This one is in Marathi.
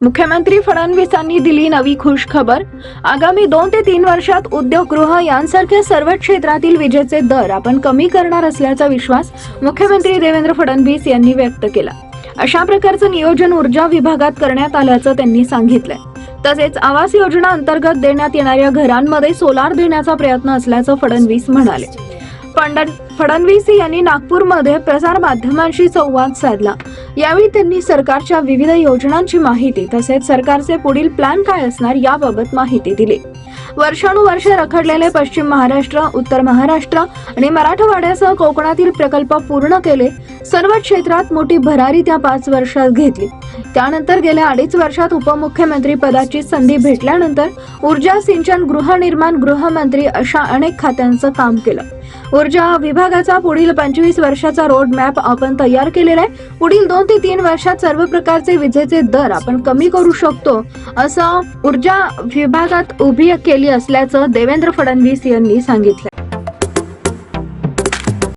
मुख्यमंत्री फडणवीसांनी दिली नवी खुश खबर आगामी दोन ते तीन वर्षात उद्योगगृह यांसारख्या सर्व क्षेत्रातील विजेचे दर आपण कमी करणार असल्याचा विश्वास मुख्यमंत्री देवेंद्र फडणवीस यांनी व्यक्त केला. अशा प्रकारचं नियोजन ऊर्जा विभागात करण्यात आल्याचं त्यांनी सांगितलंय. तसेच आवास योजना अंतर्गत देण्यात येणाऱ्या घरांमध्ये सोलार देण्याचा प्रयत्न असल्याचं फडणवीस म्हणाले. फडणवीस यांनी नागपूरमध्ये प्रसार माध्यमांशी संवाद साधला. यावेळी त्यांनी सरकारच्या विविध योजनांची माहिती तसेच सरकारचे पुढील प्लॅन काय असणार याबाबत माहिती दिली. वर्षानुवर्ष रखडलेले पश्चिम महाराष्ट्र उत्तर महाराष्ट्र आणि मराठवाड्यासह कोकणातील प्रकल्प पूर्ण केले सर्व क्षेत्रात मोठी भरारी त्या पाच वर्षात घेतली. त्यानंतर गेल्या अडीच वर्षात उपमुख्यमंत्री पदाची संधी भेटल्यानंतर ऊर्जा सिंचन गृहनिर्माण गृहमंत्री अशा अनेक खात्यांचं काम केलं. ऊर्जा विभागाचा पुढील पंचवीस वर्षाचा रोड मॅप आपण तयार केलेला आहे. पुढील दोन ते तीन वर्षात सर्व प्रकारचे विजेचे दर आपण कमी करू शकतो असं ऊर्जा विभागात उभी केली असल्याचं देवेंद्र फडणवीस यांनी सांगितलं.